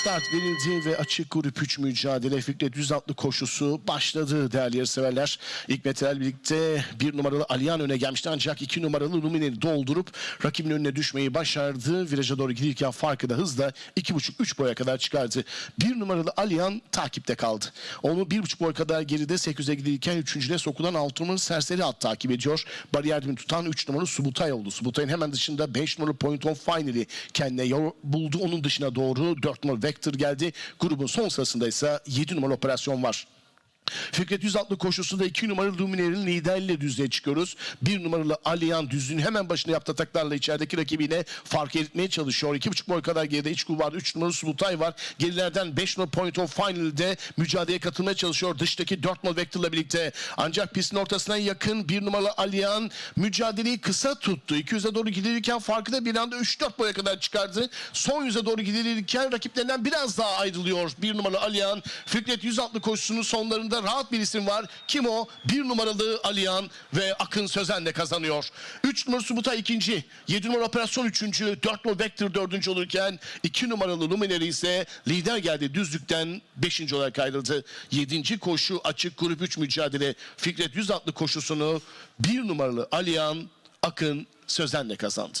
Start verildi ve açık grup 3 mücadele Fikret 160 koşusu başladı değerli yarışseverler. İlk metrel birlikte bir numaralı Aliyan öne gelmişti ancak iki numaralı Lumine'yi doldurup rakibin önüne düşmeyi başardı. Viraja doğru giderken farkı da hızla 2,5-3 boya kadar çıkardı. Bir numaralı Aliyan takipte kaldı. Onu 1,5 boy kadar geride 800'e giderken 3. sokulan 6 numaralı Serseri at takip ediyor. Bariyer dibini tutan 3 numaralı Subutay oldu. Subutay'ın hemen dışında 5 numaralı Point of Final'i kendine buldu. Onun dışına doğru 4 numaralı Vector geldi. Grubun son sırasında ise 7 numaralı operasyon var. Fikret 160 koşusunda 2 numaralı Lumineer'in liderliğiyle düzlüğe çıkıyoruz. 1 numaralı Aliyan düzlüğün hemen başında yaptığı ataklarla içerideki rakibine fark etmeye çalışıyor. 2,5 boy kadar geride iç var. 3 numaralı Subutay var. Gerilerden 5 numaralı Point of Final'de mücadeleye katılmaya çalışıyor. Dıştaki 4 numaralı Vector'la birlikte. Ancak pistin ortasına yakın 1 numaralı Aliyan mücadeleyi kısa tuttu. 200'e doğru gidilirken farkı da bir anda 3-4 boya kadar çıkardı. Son yüze doğru gidilirken rakiplerinden biraz daha ayrılıyor. 1 numaralı Aliyan. Fikret 160 koşusunun sonlarında rahat bir isim var. Kim o? 1 numaralı Aliyan ve Akın Sözen de kazanıyor. 3 numaralı Subutay ikinci. 7 numaralı Operasyon üçüncü. 4 numaralı Vector dördüncü olurken 2 numaralı Luminary ise lider geldi düzlükten 5. olarak ayrıldı. 7. koşu açık grup 3 mücadele. Fikret 160 koşusunu 1 numaralı Aliyan Akın Sözen'le kazandı.